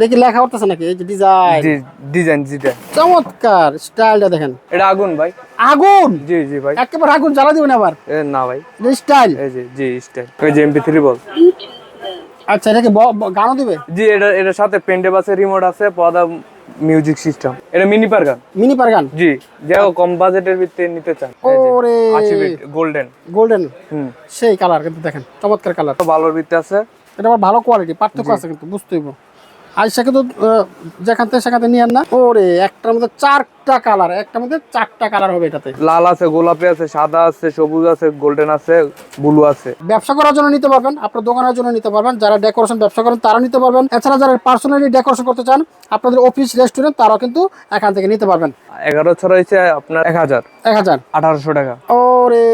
এটা কি লেখা করতেছে নাকি? এই যে ডিজাইন ডিজাইন যেটা। চমৎকার। স্টাইলটা দেখেন। এটা আগুন ভাই। আগুন? জি জি ভাই। একেবারে আগুন জ্বালা দিবেন আবার। এ না ভাই। স্টাইল। এই যে জি স্টাইল। ওই যে বল। আচ্ছা এটাকে ব- ব- গানও দিবে? জি এটা এটার সাথে আছে রিমোট আছে পদা মিউজিক সিস্টেম এটা মিনি পার গান। মিনি পার গান? জি যে কম বাজেটের ভিতরে নিতে চান। ওরে। বিট গোল্ডেন গোল্ডেন হুম। সেই কালার কিন্তু দেখেন চমৎকার কালার তো ভালোর ভিতরে আছে। এটা আবার ভালো কোয়ালিটি পার্থক্য আছে কিন্তু বুঝতে হইব আর সে কিন্তু যেখান থেকে সেখান থেকে নিয়ে না। ওরে একটার মধ্যে চারটা কালার একটার মধ্যে চারটা কালার হবে এটাতে। লাল আছে গোলাপি আছে সাদা আছে সবুজ আছে গোল্ডেন আছে ব্লু আছে। ব্যবসা করার জন্য নিতে পারবেন আপনার দোকানের জন্য নিতে পারবেন যারা ডেকোরেশন ব্যবসা করেন তারা নিতে পারবেন। এছাড়া যারা পার্সোনালি ডেকোরেশন করতে চান আপনাদের অফিস রেস্টুরেন্ট তারাও কিন্তু এখান থেকে নিতে পারবেন। এগারো ছড়া হচ্ছে আপনার এক হাজার। এক হাজার? আঠারোশো টাকা। ওরে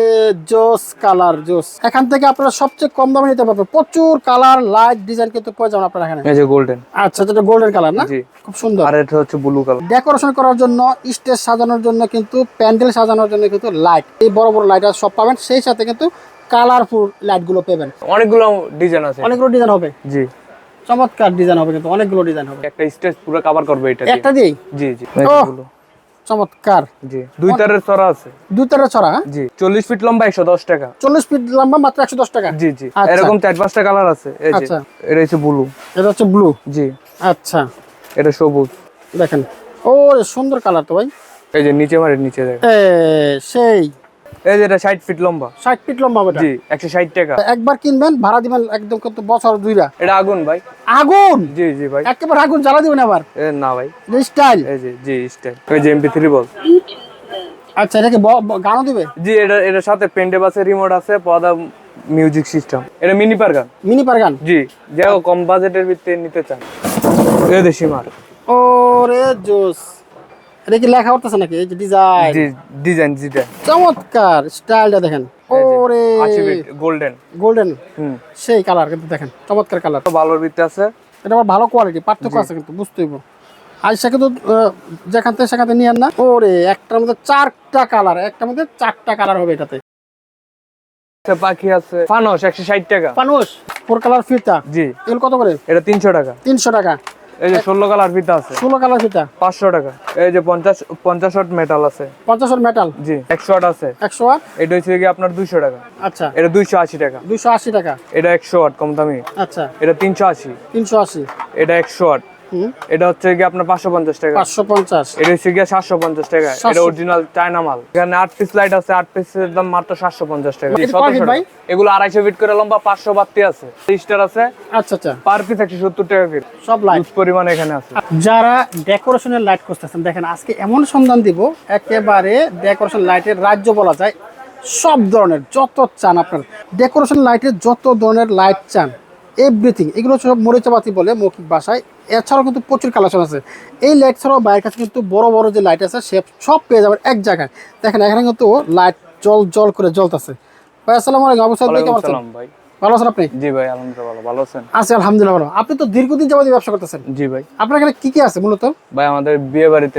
জোস কালার জোস। এখান থেকে আপনারা সবচেয়ে কম দামে নিতে পারবেন। প্রচুর কালার লাইট ডিজাইন কিন্তু পেয়ে যাবেন আপনারা এখানে। এই যে গোল্ডেন। আচ্ছা। যেটা গোল্ডেন কালার না? খুব সুন্দর। আর এটা হচ্ছে ব্লু কালার ডেকোরেশন করার জন্য স্টেজ সাজানোর জন্য কিন্তু প্যান্ডেল সাজানোর জন্য কিন্তু লাইট এই বড় বড় লাইট সব পাবেন সেই সাথে কিন্তু কালারফুল লাইটগুলো পাবেন। অনেকগুলো ডিজাইন আছে। অনেকগুলো ডিজাইন হবে। জি। চমৎকার ডিজাইন হবে কিন্তু অনেকগুলো ডিজাইন হবে। একটা স্টেজ পুরো কভার করবে এটা একটা দিয়েই? জি জি। চমৎকার। জি। দুই তারের ছড়া আছে। দুই তারের ছড়া হ্যাঁ? জি। চল্লিশ ফিট লম্বা একশো দশ টাকা। চল্লিশ ফিট লম্বা মাত্র একশো দশ টাকা? জি জি। আচ্ছা। এরকম চার পাঁচটা কালার আছে। এই যে আচ্ছা। এটা হচ্ছে ব্লু। এটা হচ্ছে ব্লু? জি। আচ্ছা। এটা সবুজ। দেখেন। ও সুন্দর কালার তো ভাই। এই যে নিচে মারের নিচে দেখেন। সেই। এই যে এটা ষাট ফিট লম্বা। ষাট ফিট লম্বা এটা। জি টাকা। একবার কিনবেন ভাড়া দিবেন একদম কিন্তু বছর এটা আগুন ভাই। আগুন? জি জি ভাই। একেবারে আগুন জ্বালা দিবেন আবার। না ভাই। স্টাইল। এই যে জি স্টাইল। যে বল আচ্ছা এটাকে গানও দিবে? জি এটা এটার সাথে পেন্টেব আছে রিমোট আছে পদা মিউজিক সিস্টেম। এটা মিনি পার গান। মিনি পার গান? জি যে কম বাজেটের ভিতরে নিতে চান। এই দেশি মার ওরে জোস। এটা কি লেখা করতেছে নাকি? এই যে ডিজাইন ডিজাইন যেটা। চমৎকার। স্টাইলটা দেখেন। ওরে। গোল্ডেন গোল্ডেন সেই কালার কিন্তু দেখেন চমৎকার কালার তো ভিতরে আছে। এটা আবার ভালো কোয়ালিটি পার্থক্য আছে কিন্তু বুঝতে হইব। আর সে কিন্তু যেখান থেকে সেখান থেকে নিয়ে না। ওরে একটার মধ্যে চারটা কালার একটার মধ্যে চারটা কালার হবে এটাতে। পাখি আছে। ফানস একশো ষাট টাকা। পানুষ ফোর কালার ফিতা। জি। এগুলো কত করে? এটা তিনশো টাকা। তিনশো টাকা। এই যে ষোলো কালার ফিতা আছে। ষোলো কালার ফিতা? পাঁচশো টাকা। এই যে পঞ্চাশ পঞ্চাশ ওয়াট মেটাল আছে। পঞ্চাশ মেটাল জি একশো ওয়াট আছে। একশো আট এটা হচ্ছে কি আপনার দুইশো টাকা। আচ্ছা। এটা দুইশো আশি টাকা। দুইশো আশি টাকা? এটা একশো ওয়াট কম দামি। আচ্ছা। এটা তিনশো আশি তিনশো আশি এটা একশো ওয়াট হুম এটা হচ্ছে কি আপনার পাঁচশো পঞ্চাশ টাকা। পাঁচশো পঞ্চাশ। এটা হচ্ছে গিয়ে সাতশো পঞ্চাশ টাকা। এটা অরিজিনাল চায়না মাল। এখানে আট পিস লাইট আছে আট পিসের দাম মাত্র সাতশো পঞ্চাশ টাকা। এটা কয় 1700 feet ভাই? টাকা। এগুলো আড়াইশো ফিট করে লম্বা পাঁচশো বাত্তি আছে। স্টার আছে। আচ্ছা আচ্ছা। পার পিস একশো সত্তর টাকা ফিট সব লাইট পরিমাণে এখানে আছে। যারা ডেকোরেশনের লাইট খুঁজতেছেন দেখেন আজকে এমন সন্ধান দিব একেবারে ডেকোরেশন লাইটের রাজ্য বলা যায়। সব ধরনের যত চান আপনার ডেকোরেশন লাইটের যত ধরনের লাইট চান এভরিথিং এগুলো সব মরিচাবাতি বলে মৌখিক ভাষায়। এছাড়াও কিন্তু প্রচুর কালেকশন আছে। এই লাইট ছাড়াও বাইরের কাছে কিন্তু বড় বড় যে লাইট আছে, সে সব পেয়ে যাবেন এক জায়গায়। দেখেন, এখানে কিন্তু লাইট জল জল করে জ্বলতেছে। ভাই, আসসালামু আলাইকুম, আবু সাহেব, ভাই, কেমন আছেন? ভাই। ভালো আছেন আপনি? জি ভাই আলহামদুলিল্লাহ ভালো ভালো আছেন? আছি আলহামদুলিল্লাহ ভালো। আপনি তো দীর্ঘদিন যাবতীয় ব্যবসা করতেছেন। জি ভাই। আপনার এখানে কি কি আছে মূলত? ভাই আমাদের বিয়ে বাড়িতে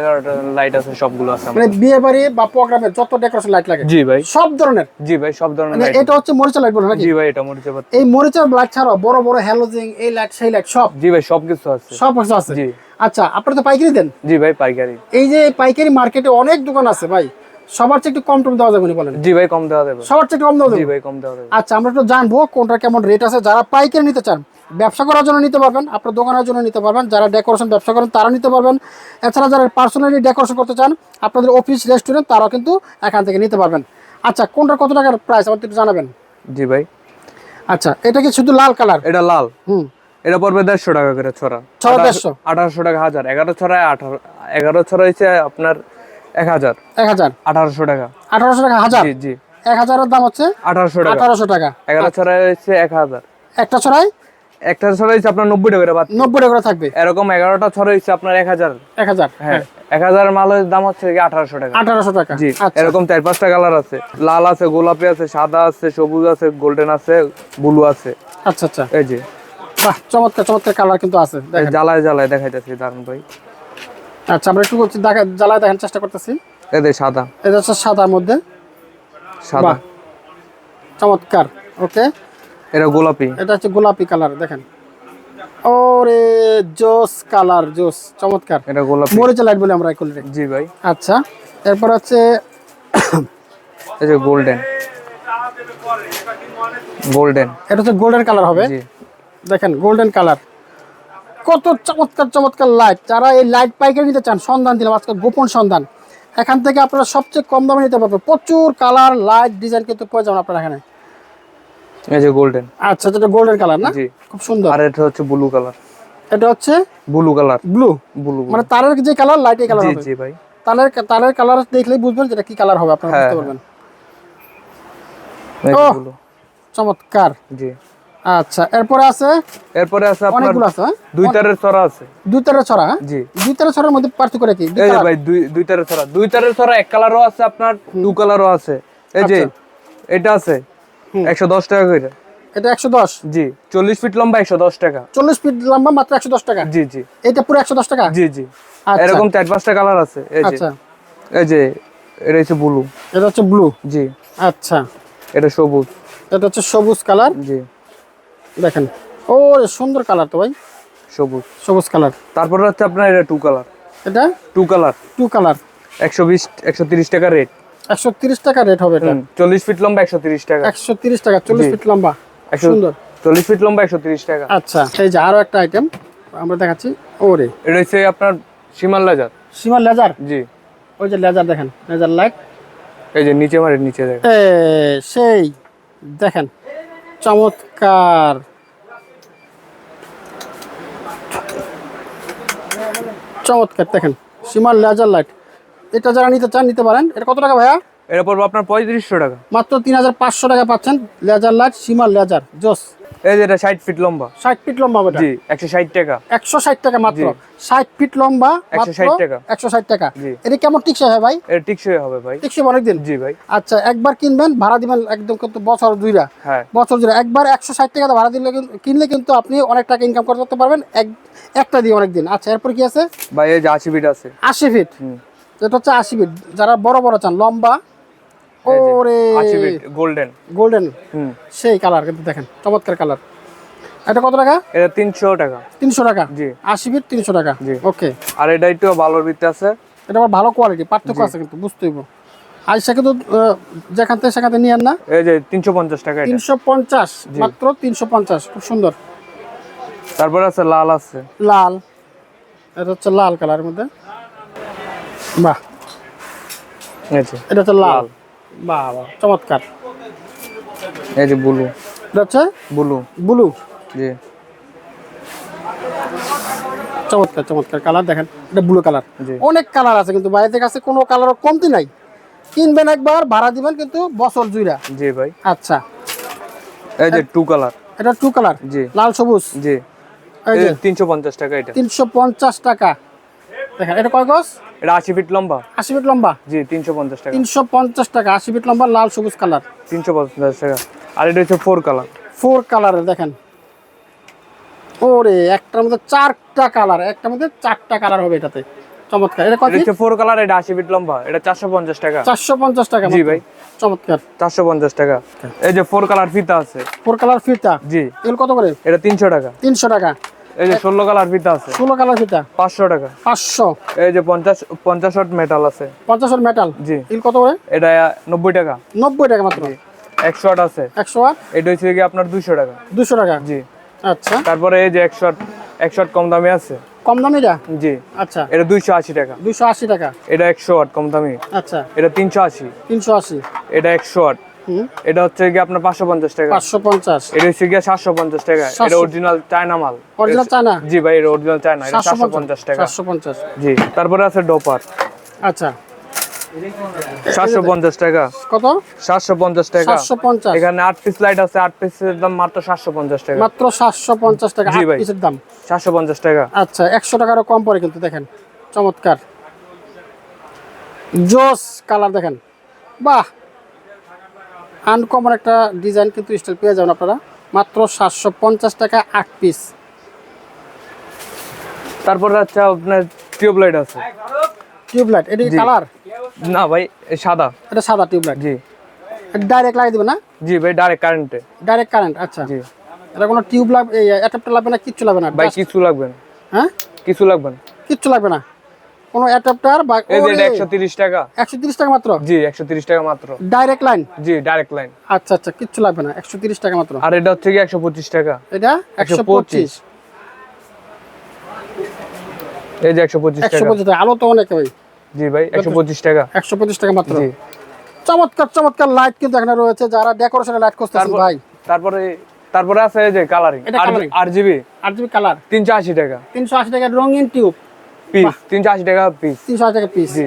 এগারোটা লাইট আছে সবগুলো আছে মানে বিয়ে বাড়ি বা প্রোগ্রামে যত ডেকোরেশন লাইট লাগে জি ভাই। সব ধরনের? জি ভাই সব ধরনের মানে লাইট এটা হচ্ছে মরিচা লাইট বলে নাকি? জি ভাই এটা মরিচা পাতা। এই মরিচার লাইট ছাড়াও বড় বড় হ্যালোজিং এই লাইট সেই লাইট সব? জি ভাই সবকিছু আছে। সব কিছু আছে? জি। আচ্ছা আপনারা তো পাইকারি দেন? জি ভাই পাইকারি। এই যে পাইকারি মার্কেটে অনেক দোকান আছে ভাই। সবার চেয়ে একটু কম টম দেওয়া যাবে উনি বলেন। জি ভাই কম দেওয়া যাবে। সবার চেয়ে কম দেওয়া জি ভাই কম দেওয়া যাবে। আচ্ছা আমরা একটু জানব কোনটা কেমন রেট আছে। যারা পাইকারি নিতে চান ব্যবসা করার জন্য নিতে পারবেন আপনার দোকানের জন্য নিতে পারবেন যারা ডেকোরেশন ব্যবসা করেন তারা নিতে পারবেন। এছাড়া যারা পার্সোনালি ডেকোরেশন করতে চান আপনাদের অফিস রেস্টুরেন্ট তারাও কিন্তু এখান থেকে নিতে পারবেন। আচ্ছা কোনটা কত টাকার প্রাইস আমাদের একটু জানাবেন। জি ভাই। আচ্ছা এটা কি শুধু লাল কালার এটা লাল। হুম। এটা পড়বে দেড়শো টাকা করে ছড়া। ছড়া দেড়শো। আঠারোশো টাকা হাজার। এগারো ছড়ায় আঠারো এগারো ছড়া হচ্ছে আপনার এক হাজার। এক হাজার। আঠারোশো টাকা। আঠারোশো টাকা হাজার? জি জি। এক হাজারের দাম হচ্ছে আঠারোশো টাকা। আঠারোশো টাকা। এগারো ছড়ায় হচ্ছে এক হাজার। একটা ছড়াই একটা ছড়া হচ্ছে আপনার নব্বই টাকা করে বাদ। নব্বই টাকা থাকবে। এরকম এগারোটা ছড়া হচ্ছে আপনার এক হাজার। এক হাজার হ্যাঁ এক হাজার মালের দাম হচ্ছে আঠারোশো টাকা। আঠারোশো টাকা। জি আচ্ছা। এরকম চার পাঁচটা কালার আছে। লাল আছে গোলাপি আছে সাদা আছে সবুজ আছে গোল্ডেন আছে ব্লু আছে। আচ্ছা আচ্ছা। এই যে। বাহ চমৎকার চমৎকার কালার কিন্তু আছে। জ্বালায় জ্বালায় দেখাইতেছি দারুণ ভাই। আচ্ছা আমরা একটু জ্বালায় দেখার চেষ্টা করতেছি। এই সাদা। এটা হচ্ছে সাদার মধ্যে। সাদা। চমৎকার ওকে। এটা গোলাপি। এটা হচ্ছে গোলাপি কালার দেখেন। ওরে জোস কালার জোস চমৎকার। এটা গোলাপি। মরিচা লাইট বলে আমরা এগুলো জি ভাই। আচ্ছা এরপর হচ্ছে এই যে গোল্ডেন। গোল্ডেন। এটা হচ্ছে গোল্ডেন কালার হবে। জি। দেখেন গোল্ডেন কালার। কত চমৎকার চমৎকার লাইট যারা এই লাইট পাইকারি নিতে চান সন্ধান দিলাম আজকে গোপন সন্ধান। এখান থেকে আপনারা সবচেয়ে কম দামে নিতে পারবেন। প্রচুর কালার লাইট ডিজাইন কিন্তু পেয়ে যাবেন আপনারা এখানে। এই যে গোল্ডেন আচ্ছা যেটা গোল্ডেন কালার না? খুব সুন্দর। আর এটা হচ্ছে ব্লু কালার এটা হচ্ছে ব্লু কালার ব্লু ব্লু মানে তারের যে কালার লাইট এই কালার হবে। জি ভাই। তারের তারের কালার দেখলেই বুঝবেন যেটা কি কালার হবে আপনারা হ্যাঁ, বুঝতে হ্যাঁ। পারবেন। চমৎকার। জি। আচ্ছা এরপরে আছে? এরপরে আছে অনেকগুলো আছে হ্যাঁ? দুই তারের ছড়া আছে। দুই তারের ছড়া হ্যাঁ? জি। দুই তারের ছড়ার মধ্যে পার্থক্য কি? এই ভাই দুই দুই তারের ছড়া। দুই তারের ছড়া এক কালারও আছে আপনার টু কালারও আছে। এই যে আচ্ছা। এটা আছে হুম। একশো দশ টাকা করে। এটা একশো দশ? জি চল্লিশ ফিট লম্বা একশো দশ টাকা। চল্লিশ ফিট লম্বা মাত্র একশো দশ টাকা? জি জি। এটা পুরো একশো দশ টাকা? জি জি। আচ্ছা। এরকম চার পাঁচটা কালার আছে এই যে। আচ্ছা। এই যে এটা হচ্ছে ব্লু। এটা হচ্ছে ব্লু? জি। আচ্ছা। এটা সবুজ। এটা হচ্ছে সবুজ কালার? জি। দেখেন। ও সুন্দর কালার তো ভাই। সবুজ। সবুজ কালার তারপরে হচ্ছে আপনার এটা টু কালার এটা? টু কালার টু কালার একশো বিশ একশো তিরিশ টাকা রেট একশো তিরিশ টাকা রেট হবে এটা। চল্লিশ ফিট লম্বা একশো তিরিশ টাকা। একশো তিরিশ টাকা চল্লিশ ফিট লম্বা। সুন্দর। চল্লিশ ফিট লম্বা একশো তিরিশ টাকা। আচ্ছা এই যে আরও একটা আইটেম আমরা দেখাচ্ছি। ওরে। এটা হচ্ছে আপনার সীমাল লেজার সীমা লেজার জি। ওই যে লেজার দেখেন লেজার লাইট এই যে নিচে মারে নিচে দেখ এ সেই দেখেন। চমৎকার। চমৎকার দেখেন সীমার লেজার লাইট এটা যারা নিতে চান নিতে পারেন। এটা কত টাকা ভাইয়া? এটা পড়ব আপনার পঁয়ত্রিশশো টাকা। মাত্র তিন হাজার পাঁচশো টাকা পাচ্ছেন লেজার লাইট সীমার লেজার জোস। এই যে এটা ষাট ফিট লম্বা। ষাট ফিট লম্বা ওটা জি একশো ষাট টাকা। একশো ষাট টাকা মাত্র। জি। ষাট ফিট লম্বা 160 টাকা। একশো ষাট টাকা। এটা কেমন টিকসই হয় ভাই? এটা টিকসই হবে ভাই। টিকসই অনেকদিন? জি ভাই। আচ্ছা একবার কিনবেন ভাড়া দিবেন একদম কিন্তু বছর দুইটা হ্যাঁ। বছর জুড়ে একবার একশো ষাট টাকা ভাড়া দিলে কিনলে কিন্তু আপনি অনেক টাকা ইনকাম করতে পারবেন। এক একটা দিয়ে অনেক দিন আচ্ছা এরপর কি আছে? ভাই এই যে আশি ফিট আছে। আশি ফিট? এটা হচ্ছে আশি ফিট। যারা বড় বড় চান লম্বা ওরে। গোল্ডেন গোল্ডেন হুম। সেই কালার কিন্তু দেখেন চমৎকার কালার এটা কত টাকা? এটা তিনশো টাকা। তিনশো টাকা? জি। আশি ফিট তিনশো টাকা? জি। ওকে আর এটা একটু ভালোর ভিত্তি আছে। এটা আবার ভালো কোয়ালিটি পার্থক্য আছে কিন্তু বুঝতে হইব আর সে কিন্তু যেখান থেকে সেখান থেকে নিয়েন না? এই যে তিনশো পঞ্চাশ টাকা এটা। তিনশো পঞ্চাশ মাত্র তিনশো পঞ্চাশ খুব সুন্দর। তারপরে আছে লাল আছে। লাল। এটা হচ্ছে লাল কালারের মধ্যে। বাহ। এটা হচ্ছে লাল। বাহ চমৎকার। এই যে ব্লু। হচ্ছে ব্লু। ব্লু? জি। চমৎকার চমৎকার কালার দেখেন এটা ব্লু কালার। অনেক কালার আছে কিন্তু বাইরের কাছে কোনো কালার কমতি নাই। কিনবেন একবার ভাড়া দিবেন কিন্তু বছর জুইরা। জি ভাই। আচ্ছা। এই যে টু কালার। এটা টু কালার? জি। লাল সবুজ? জি। এই যে তিনশো পঞ্চাশ টাকা এটা। তিনশো পঞ্চাশ টাকা। দেখেন এটা কয় গজ? এটা আশি ফিট লম্বা। আশি ফিট লম্বা? জি তিনশো পঞ্চাশ টাকা। তিনশো পঞ্চাশ টাকা আশি ফিট লম্বা লাল সবুজ কালার। তিনশো পঞ্চাশ টাকা। আর এটা হচ্ছে ফোর কালার ফোর কালারের দেখেন। ওরে একটার মধ্যে চারটা কালার একটার মধ্যে চারটা কালার হবে এটাতে। চমৎকার। এটা কত হচ্ছে ফোর কালার এটা আশি ফিট লম্বা এটা চারশো পঞ্চাশ টাকা। চারশো পঞ্চাশ টাকা জি ভাই। চমৎকার। চারশো পঞ্চাশ টাকা। এই যে ফোর কালার ফিতা আছে। ফোর কালার ফিতা? জি। এগুলো কত করে? এটা তিনশো টাকা। তিনশো টাকা। এই যে ষোলো কালার ফিতা আছে। ষোলো কালার ফিতা? পাঁচশো টাকা। পাঁচশো। এই যে পঞ্চাশ পঞ্চাশ মেটাল আছে। পঞ্চাশের মেটাল জি। এগুলো কত করে? এটা নব্বই টাকা। নব্বই টাকা মাত্র? একশো ওয়াট আছে। একশো আট? এটা হচ্ছে কি আপনার দুইশো টাকা। দুশো টাকা? জি। আচ্ছা। তারপরে এই যে একশো ওয়াট একশো ওয়াট কম দামি আছে। কম দামি এটা? জি। আচ্ছা। এটা দুইশো আশি টাকা। দুশো আশি টাকা? এটা একশো ওয়াট কম দামি। আচ্ছা। এটা তিনশো আশি। তিনশো আশি। এটা একশো হুম এটা হচ্ছে কি আপনার পাঁচশো পঞ্চাশ টাকা। পাঁচশো পঞ্চাশ। এটা হচ্ছে গিয়ে সাতশো পঞ্চাশ টাকা। এটা অরিজিনাল চায়না মাল। Original China? জি ভাই এটা অরিজিনাল চায়না। এটা সাতশো পঞ্চাশ টাকা। সাতশো পঞ্চাশ। জি তারপরে আছে ডোপার। আচ্ছা। সাতশো পঞ্চাশ টাকা। কত? সাতশো পঞ্চাশ টাকা। সাতশো পঞ্চাশ। এখানে আট পিস লাইট আছে আট পিসের দাম মাত্র সাতশো পঞ্চাশ টাকা। মাত্র সাতশো পঞ্চাশ টাকা জি ভাই। পিসের দাম। সাতশো পঞ্চাশ টাকা। আচ্ছা একশো টাকারও কম পড়ে কিন্তু দেখেন। চমৎকার। জোস কালার দেখেন। বাহ! আনকমন একটা ডিজাইন কিন্তু স্টাইল পেয়ে যাবেন আপনারা। মাত্র সাতশো পঞ্চাশ টাকা আট পিস। তারপরে হচ্ছে আপনার টিউবলাইট আছে। টিউবলাইট এটি। কালার? না ভাই সাদা। এটা সাদা টিউবলাইট। জি। ডাইরেক্ট লাগিয়ে দেবে না? জি ভাই ডাইরেক্ট কারেন্টে ডাইরেক্ট কারেন্ট আচ্ছা। জি। এটা কোনো টিউব লাগবে অ্যাডাপ্টার লাগবে না কিচ্ছু লাগবে না ভাই কিছু লাগবে না। হ্যাঁ? কিছু লাগবে না। কিচ্ছু লাগবে না। কোনো অ্যাডাপ্টার বা এই যে এটা একশো তিরিশ টাকা। একশো তিরিশ টাকা মাত্র? জি একশো তিরিশ টাকা মাত্র। ডাইরেক্ট লাইন জি ডাইরেক্ট লাইন আচ্ছা আচ্ছা কিচ্ছু লাগবে না একশো তিরিশ টাকা মাত্র। আর এটা হচ্ছে কি একশো পঁচিশ টাকা? এটা একশো পঁচিশ। এই যে একশো পঁচিশ একশো টাকা পঁচিশ টাকা আলো তো অনেক ভাই। জি ভাই একশো পঁচিশ টাকা। একশো পঁচিশ টাকা মাত্র। জি। চমৎকার চমৎকার লাইট কিন্তু এখানে রয়েছে যারা ডেকোরেশনের লাইট করতেছেন তারপর- ভাই। তারপরে তারপরে আছে এই যে কালারিং এটা coloring। RGB? আট জিবি কালার তিনশো আশি টাকা। তিনশো আশি টাকা রঙিন টিউব পিস তিনশো আশি টাকা পিস তিনশো আশি টাকা পিস জি।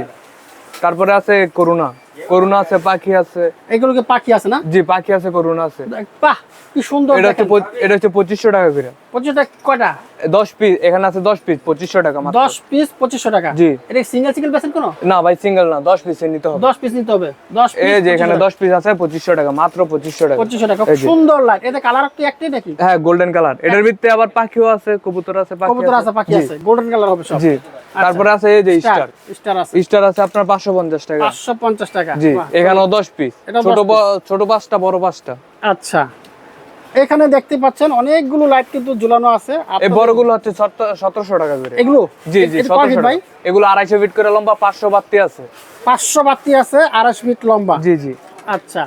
তারপরে আছে করুণা। করুণা আছে পাখি আছে। এগুলোকে পাখি আছে না? জি পাখি আছে করুণা আছে। বাহ কি সুন্দর এটা হচ্ছে এটা হচ্ছে পঁচিশশো টাকা করে। পঁচিশ টাকা কয়টা? এ দশ পিস এখানে আছে দশ পিস পঁচিশশো টাকা মাত্র। দশ পিস পঁচিশশো টাকা? জি। এটা সিঙ্গেল সিঙ্গেল পেছেন কোনো? না ভাই সিঙ্গেল না দশ পিস নিতে হবে। দশ পিস নিতে হবে। দশ এই যে এখানে দশ পিস আছে পঁচিশশো টাকা মাত্র পঁচিশশো টাকা। পঁচিশশো টাকা সুন্দর লাইট এতে কালার কি একটাই নাকি? হ্যাঁ গোল্ডেন কালার এটার ভিতরে আবার পাখিও আছে কবুতর আছে কবুতর আছে। পাখি আছে গোল্ডেন কালার হবে সব। জি। তারপরে আছে এই যে স্টার স্টার আছে। স্টার আছে আপনার পাঁচশো পঞ্চাশ টাকা। পাঁচশো পঞ্চাশ টাকা। জি এখানেও দশ পিস ছোট 10 ছোট পাঁচটা বড় পাঁচটা। আচ্ছা। এখানে দেখতে পাচ্ছেন অনেকগুলো লাইট কিন্তু ঝুলানো আছে। এই বড়গুলো হচ্ছে সতেরোশো টাকা করে। এগুলো? জি জি এটা কয় feet সতেরোশো ভাই? এগুলো আড়াইশো ফিট করে লম্বা পাঁচশো বাত্তি আছে। পাঁচশো বাতি আছে আড়াইশ ফিট লম্বা। জি জি। আচ্ছা।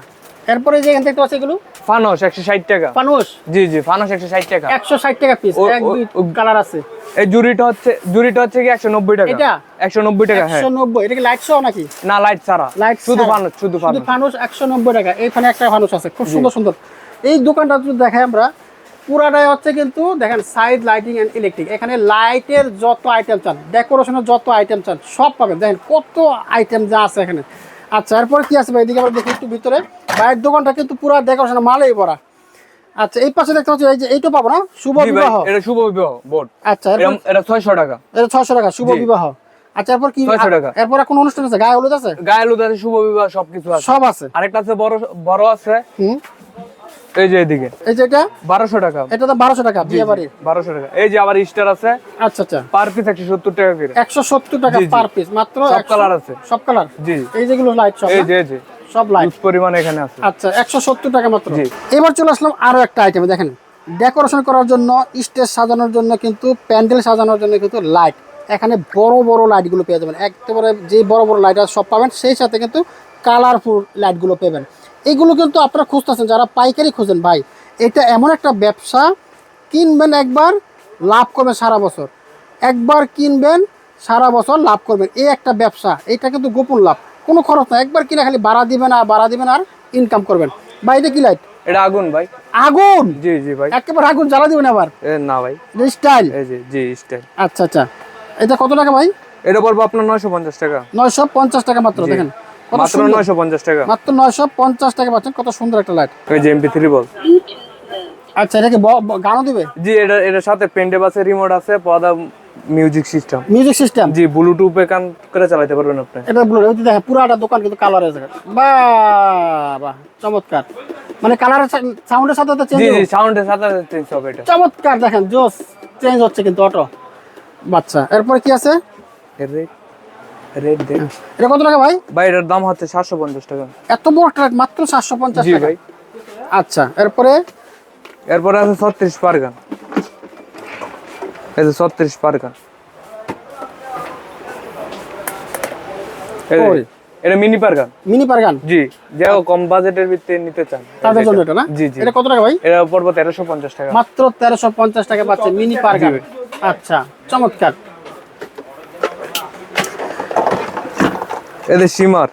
এরপরে যে এখান থেকে আছে এগুলো? ফানস একশো ষাট টাকা। পানুষ জি জি ফানস একশো ষাট টাকা। একশো ষাট টাকা পিস এক দুই কালার আছে। এই জুড়িটা হচ্ছে জুড়িটা হচ্ছে কি একশো নব্বই টাকা? এটা? একশো নব্বই টাকা হ্যাঁ। একশো নব্বই। এটা কি লাইট সহ নাকি? না লাইট ছাড়া। লাইট শুধু? ফানুস শুধু শুধু ফানুস। ফানুস একশো নব্বই টাকা। এইখানে একটা ফানুস আছে। খুব সুন্দর সুন্দর। এই দোকানটা যদি দেখাই আমরা পুরাটাই হচ্ছে কিন্তু দেখেন সাইড লাইটিং এন্ড ইলেকট্রিক এখানে লাইটের যত আইটেম চান ডেকোরেশনের যত আইটেম চান সব পাবেন। দেখেন কত আইটেম যা আছে এখানে। আচ্ছা এরপর কি আছে ভাই? এদিকে আমরা দেখি একটু ভিতরে। বাইরের দোকানটা কিন্তু পুরো ডেকোরেশনের মালেই ভরা। আচ্ছা এই পাশে দেখতে পাচ্ছি এই যে এইটা পাবো না? শুভ বিবাহ। এটা শুভ বিবাহ বোর্ড। আচ্ছা এটা ছয়শো টাকা। এটা ছয়শো টাকা শুভ বিবাহ। আচ্ছা এরপর কি 600 টাকা। এরপর কোন অনুষ্ঠান আছে? গায়ে হলুদ আছে? গায়ে হলুদ আছে শুভ বিবাহ সবকিছু আছে। সব আছে। আরেকটা আছে বড় বড় আছে। হুম। এই যে এদিকে। এই যে এটা? টাকা। এটা তো টাকা বিয়ে বাড়ির বারোশো টাকা। এই যে আবার স্টার আছে আচ্ছা আচ্ছা। পার পিস একশো সত্তর টাকা করে। একশো সত্তর টাকা জি, জি। পার পিস মাত্র সব কালার আছে। সব কালার জি। এই যেগুলো লাইট সব এই যে এই যে। সব লাইট পরিমাণ এখানে আছে। আচ্ছা একশো সত্তর টাকা মাত্র। এবার চলে আসলাম আরও একটা আইটেম দেখেন। ডেকোরেশন করার জন্য স্টেজ সাজানোর জন্য কিন্তু প্যান্ডেল সাজানোর জন্য কিন্তু লাইট এখানে বড় বড় লাইটগুলো পেয়ে যাবেন। একেবারে যে বড় বড় লাইট আছে সব পাবেন। সেই সাথে কিন্তু কালারফুল লাইটগুলো পাবেন। এইগুলো কিন্তু আপনারা খুঁজতেছেন যারা পাইকারি খুঁজেন ভাই এটা এমন একটা ব্যবসা কিনবেন একবার লাভ করবেন সারা বছর। একবার কিনবেন সারা বছর লাভ করবেন। এই একটা ব্যবসা এটা কিন্তু গোপন লাভ। কোনো খরচ না একবার কিনে খালি বাড়া দিবেন আর বাড়া দিবেন আর ইনকাম করবেন। ভাই এটা কি লাইট এটা আগুন ভাই। আগুন? জি জি ভাই। একেবারে আগুন জ্বালা দিবেন আবার। না ভাই। স্টাইল এই যে জি স্টাইল আচ্ছা আচ্ছা। এটা কত টাকা ভাই? এটা পড়ব আপনার নয়শো পঞ্চাশ টাকা। নয়শো পঞ্চাশ টাকা মাত্র দেখেন। মাত্র সুন্দর। নয়শো পঞ্চাশ টাকা। মাত্র নয়শো পঞ্চাশ টাকা পাচ্ছেন কত সুন্দর একটা লাইট এই যে এমপি থ্রি বল আচ্ছা এটাকে ব- ব- গানও দিবে? জি এটা এটার সাথে পেন্ডেব আছে রিমোট আছে পদা মিউজিক সিস্টেম মিউজিক সিস্টেম জি ব্লুটুথে কান করে চালাতে পারবেন আপনি। এটা ব্লু ওই যে দেখেন পুরাটা দোকান কিন্তু কালার আছে বাহ চমৎকার। মানে কালারের সাউন্ডের সাথে সাথে চেঞ্জ জি জি সাউন্ডের সাথে চেঞ্জ হবে এটা। চমৎকার দেখেন জোস চেঞ্জ হচ্ছে কিন্তু অটো বাচ্চা এরপরে কি আছে? রেড রেড দেখ এটা কত টাকা ভাই? ভাই এটার দাম হচ্ছে সাতশো পঞ্চাশ টাকা। এত বড় ট্রাক মাত্র সাতশো পঞ্চাশ টাকা। ভাই। আচ্ছা এরপরে? এরপরে আছে ছত্রিশ পারগান। এই যে ছত্রিশ পারগান। এটা মিনি পারগান। মিনি পারগান? জি যে কম বাজেটের ভিতরে নিতে চান। তাদের জন্য এটা না? জি জি। এটা কত টাকা ভাই? এটা পড়ব তেরোশো পঞ্চাশ টাকা। মাত্র তেরোশো পঞ্চাশ টাকা পাচ্ছে মিনি পারগান। আচ্ছা চমৎকার। এদের সীমার।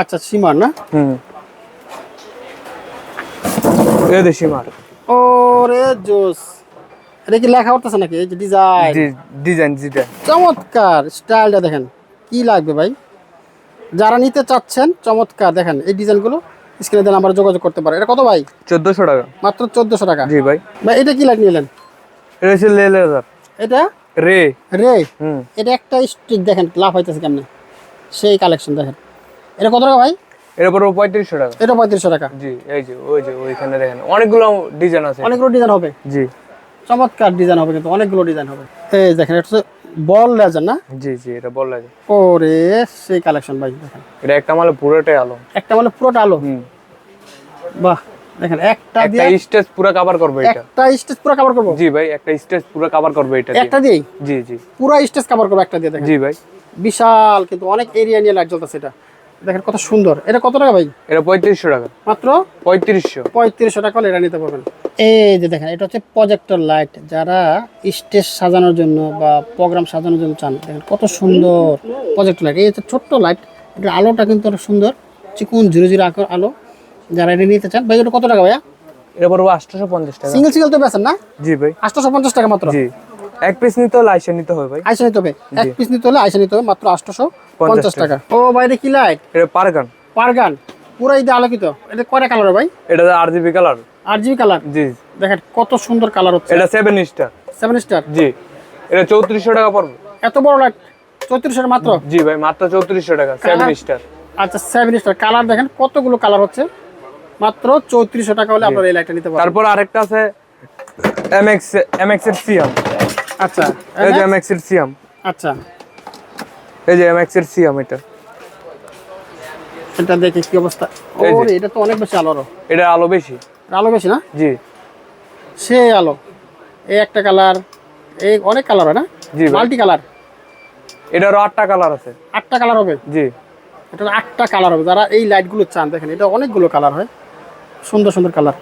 আচ্ছা সীমার না? হুম। এদের সীমার। ওরে জোস। এটা কি লেখা উঠতেছে নাকি? এই যে ডিজাইন। ডিজাইন যেটা চমৎকার। স্টাইলটা দেখেন কি লাগবে ভাই? যারা নিতে চাচ্ছেন চমৎকার। দেখেন এই ডিজাইনগুলো স্ক্রিনে দেন আমরা যোগাযোগ করতে পারে এটা কত ভাই? চোদ্দশো টাকা। মাত্র চোদ্দশো টাকা। জি ভাই। ভাই এটা কি লাইট নিলেন? এটা হচ্ছে লে লেজার এটা? রে। রে? এটা একটা স্টিক দেখেন লাভ হইতেছে কেমনে? সেই কালেকশন দেখেন। এটা কত টাকা ভাই? এটা পড়ব পঁয়ত্রিশশো টাকা। এটা পঁয়ত্রিশশো টাকা। জি এই যে ওই যে ওইখানে দেখেন। অনেকগুলো ডিজাইন আছে। অনেকগুলো ডিজাইন হবে? জি। চমৎকার ডিজাইন হবে কিন্তু অনেকগুলো ডিজাইন হবে। এই দেখেন এটা হচ্ছে বল লেজার না? জি জি এটা বললা যে ওরে সেই কালেকশন ভাই দেখেন। এটা একটা মালে পুরোটাই আলো। একটা মানে পুরোটা আলো? হুম। বাহ দেখেন একটা দিয়ে একটা স্টেজ পুরো কভার করবে এটা। একটা স্টেজ পুরো কভার করব? জি ভাই একটা স্টেজ পুরো কভার করবে এটা একটা দিয়ে। জি জি। পুরো স্টেজ কভার করব একটা দিয়ে দেখেন। জি ভাই। বিশাল কিন্তু অনেক এরিয়া নিয়ে লাইট জ্বলতেছে এটা। দেখেন কত সুন্দর। এটা কত টাকা ভাই? এটা পঁয়ত্রিশশো টাকা। মাত্র? পঁয়ত্রিশশো। পঁয়ত্রিশশো টাকা হলে এটা নিতে পারবেন। এই যে দেখেন এটা হচ্ছে প্রজেক্টর লাইট যারা স্টেজ সাজানোর জন্য বা প্রোগ্রাম সাজানোর জন্য চান দেখেন কত সুন্দর প্রজেক্টর লাইট এই হচ্ছে ছোট্ট লাইট এটার আলোটা কিন্তু অনেক সুন্দর। চিকুন ঝুরো ঝুরো আকার আলো। যারা এটা নিতে চান ভাই এটা কত টাকা ভাইয়া? এটা পড়ব আটশোশো পঞ্চাশ টাকা। সিঙ্গেল সিঙ্গেল তো বেছেন না? জি ভাই। আটশোশো পঞ্চাশ টাকা মাত্র? জি। এক পিস নিতে হলে আইসা নিতে হবে ভাই। আইসা নিতে হবে। এক পিস নিতে হলে আইসা নিতে হবে মাত্র আটশোশো পঞ্চাশ টাকা। ও বাইরে কি লাইট এটা পারগান। পারগান। পুরো ঈদে আলোকিত। এটা কয়টা কালার ভাই? এটা আর জিবি কালার আর জিবি কালার জি। দেখেন কত সুন্দর কালার হচ্ছে। এটা সেভেন স্টার সেভেন স্টার জি। এটা চৌত্রিশশো টাকা পড়বে। এত বড় লাইট চৌত্রিশশো মাত্র? জি ভাই মাত্র চৌত্রিশশো টাকা সেভেন স্টার আচ্ছা সেভেন স্টার কালার দেখেন কতগুলো কালার হচ্ছে। মাত্র চৌত্রিশশো টাকা হলে আপনারা এই লাইটটা নিতে পারবেন। তারপর আরেকটা আছে এমএক্স এমএক্স এর সিয়াম আচ্ছা এই যে এমএক্স এর সিয়াম আচ্ছা। এই যে এমএক্স এর সিয়াম এটা। এটা দেখে কি অবস্থা? ওরে এটা তো অনেক বেশি আলো এটা আলো বেশি। আলো বেশি না? জি। সে আলো। এই একটা কালার এই অনেক কালার হয় না? জি মাল্টি কালার। এটারও আটটা কালার আছে। আটটা কালার হবে? জি। এটা আটটা কালার হবে। যারা এই লাইটগুলো চান দেখেন এটা অনেকগুলো কালার হয়। সুন্দর সুন্দর কালার।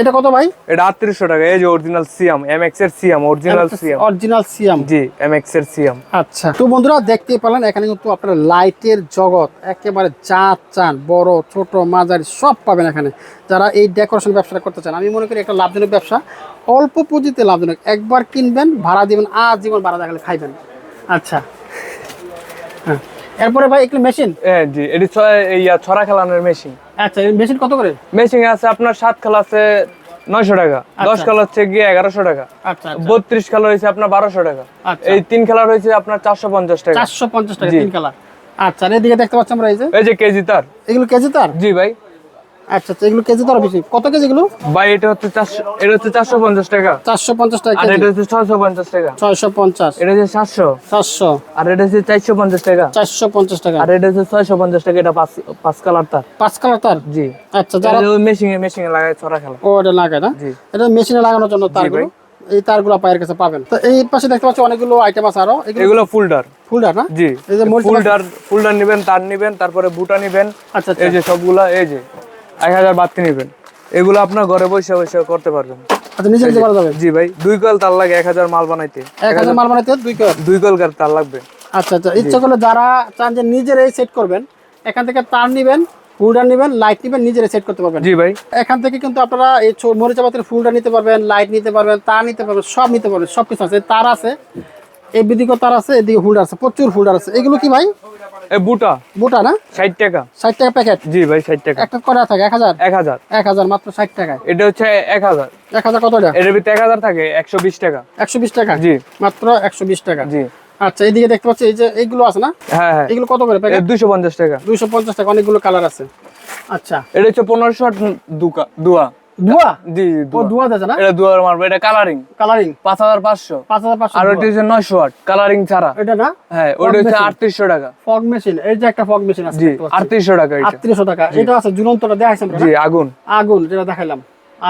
এটা কত ভাই? এটা আটত্রিশশো টাকা। এই যে অরিজিনাল সিয়াম এমএক্স এর Siam original Siam original Siam G MX এর সিয়াম আচ্ছা তো বন্ধুরা দেখতেই পারলেন এখানে কিন্তু আপনারা লাইটের জগৎ একেবারে যা চান বড় ছোট মাঝারি সব পাবেন এখানে। যারা এই ডেকোরেশন ব্যবসাটা করতে চান আমি মনে করি একটা লাভজনক ব্যবসা। অল্প পুঁজিতে লাভজনক। একবার কিনবেন ভাড়া দিবেন আর জীবন ভাড়া দেখালে খাইবেন। আচ্ছা। হ্যাঁ। এরপরে ভাই একটু মেশিন হ্যাঁ জি এটি ছয় ইয়া ছড়া খেলানোর মেশিন আচ্ছা মেশিন কত করে? মেশিন আছে আপনার সাত খেলা আছে নয়শো টাকা দশ খেলা হচ্ছে গিয়ে এগারোশো টাকা আচ্ছা বত্রিশ খেলা হয়েছে আপনার বারোশো টাকা। আচ্ছা। এই তিন খেলা রয়েছে আপনার চারশো পঞ্চাশ টাকা। চারশো পঞ্চাশ টাকা। তিন খেলা। আচ্ছা এদিকে দেখতে পাচ্ছি আমরা এই যে এই যে কেজি তার। এগুলো কেজি তার? জি ভাই। আচ্ছা এগুলো কেজি বেশি? কত কেজি এগুলো? ভাই এটা হচ্ছে চারশো এটা হচ্ছে চারশো পঞ্চাশ টাকা। চারশো পঞ্চাশ টাকা আর এটা হচ্ছে ছয়শো পঞ্চাশ টাকা। ছয়শো পঞ্চাশ। এটা হচ্ছে সাতশো। চারশো আর এটা হচ্ছে চারশো পঞ্চাশ টাকা। চারশো পঞ্চাশ টাকা। আর এটা হচ্ছে ছয়শো পঞ্চাশ টাকা এটা পাঁচ পাঁচ কালার তার। পাঁচ কালার তার? জি। আচ্ছা যারা মেশিনে মেশিনে লাগায় ছড়া খেলা। ও এটা লাগায় না? জি। এটা মেশিনে লাগানোর জন্য তারগুলো এই তারগুলো পায়ের কাছে পাবেন। তো এই পাশে দেখতে পাচ্ছি অনেকগুলো আইটেম আছে আরও। এগুলো ফুলডার ফুলডার না? জি। এই যে ফুলডার ফুলডার নিবেন তার নিবেন তারপরে বুটা নিবেন। আচ্ছা আচ্ছা। এই যে সবগুলা এই যে। এক হাজার বাতি নিবেন। এগুলো আপনার ঘরে বসে বসে করতে পারবেন। আচ্ছা করা যাবে? জি ভাই দুই কয়েল তার লাগে এক হাজার মাল বানাইতে। এক হাজার মাল বানাইতে দুই কয়েল দুই কার তার লাগবে। আচ্ছা আচ্ছা ইচ্ছা করলে যারা চান যে নিজেরাই সেট করবেন এখান থেকে তার নিবেন ফুলডার নিবেন লাইট নিবেন নিজেরাই সেট করতে পারবেন। জি ভাই। এখান থেকে কিন্তু আপনারা এই ছো- মরিচাপাতির ফুলটা নিতে পারবেন লাইট নিতে পারবেন তার নিতে পারবেন সব নিতে পারবেন সব কিছু আছে তার আছে। এই বিদিকে তার আছে এদিকে হোল্ডার আছে প্রচুর হোল্ডার আছে। এগুলো কি ভাই? এই বুটা। বুটা না? ষাট টাকা। ষাট টাকা প্যাকেট জি ভাই ষাট টাকা। একটা করা থাকে এক হাজার? এক হাজার। এক হাজার মাত্র ষাট টাকায়। এটা হচ্ছে এক হাজার। এক হাজার কত টাকা এটার ভিতরে এক হাজার থাকে একশো বিশ টাকা। একশো বিশ টাকা? জি। মাত্র একশো বিশ টাকা। জি। আচ্ছা এইদিকে দেখতে পাচ্ছি এই যে এইগুলো আছে না? হ্যাঁ হ্যাঁ। এগুলো কত করে প্যাকেট দুশো পঞ্চাশ টাকা। দুইশো পঞ্চাশ টাকা অনেকগুলো কালার আছে। আচ্ছা। এটা হচ্ছে পনেরোশো দুকা দুয়া। দুয়া? জি ও দুয়া। আছে না? এটা দুয়ার মারবে এটা কালারিং কালারিং পাঁচ হাজার পাঁচশো। পাঁচ হাজার পাঁচশো আর ওটা হচ্ছে নয়শো ওয়াট কালারিং ছাড়া। এটা না? হ্যাঁ ওটা হচ্ছে machine। আটত্রিশশো টাকা। ফগ মেশিন এই যে একটা ফগ মেশিন আছে জি দেখতে পাচ্ছি। আটত্রিশশো টাকা এটা আটত্রিশশো টাকা। এটা আছে ঝুলন্তটা দেখাইছেন জি আগুন। আগুন যেটা দেখাইলাম।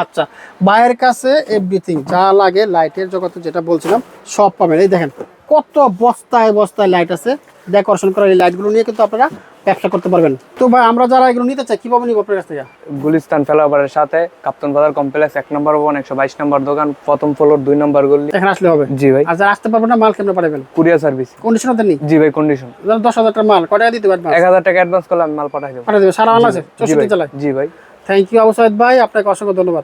আচ্ছা বাইরের কাছে এভরিথিং যা লাগে লাইটের জগতে যেটা বলছিলাম সব পাবেন। এই দেখেন কত বস্তায় বস্তায় লাইট আছে। ডেকোরেশন করা এই লাইটগুলো নিয়ে কিন্তু আপনারা ব্যবসা করতে পারবেন। তো ভাই আমরা যারা এগুলো নিতে চাই কীভাবে নিব আপনার কাছ থেকে? গুলিস্তান ফেলাবারের সাথে কাপ্তান বাজার কমপ্লেক্স এক নম্বর ওয়ান একশো বাইশ নম্বর দোকান প্রথম ফ্লোর দুই নম্বর গলি। এখানে আসলে হবে? জি ভাই। আর যারা আসতে পারবেন না মাল কেমনে পাঠাবেন? কুরিয়ার সার্ভিস কন্ডিশন ওদের নেই? জি ভাই কন্ডিশন দশ হাজার টাকা মাল কয় টাকা দিতে পারবেন এক হাজার টাকা অ্যাডভান্স করলে আমি মাল পাঠাই দেবো। পাঠিয়ে দেবে সারা মাল আছে জি চৌষট্টি ভাই। চালায় জি ভাই। থ্যাংক ইউ আবু সাইদ ভাই আপনাকে অসংখ্য ধন্যবাদ।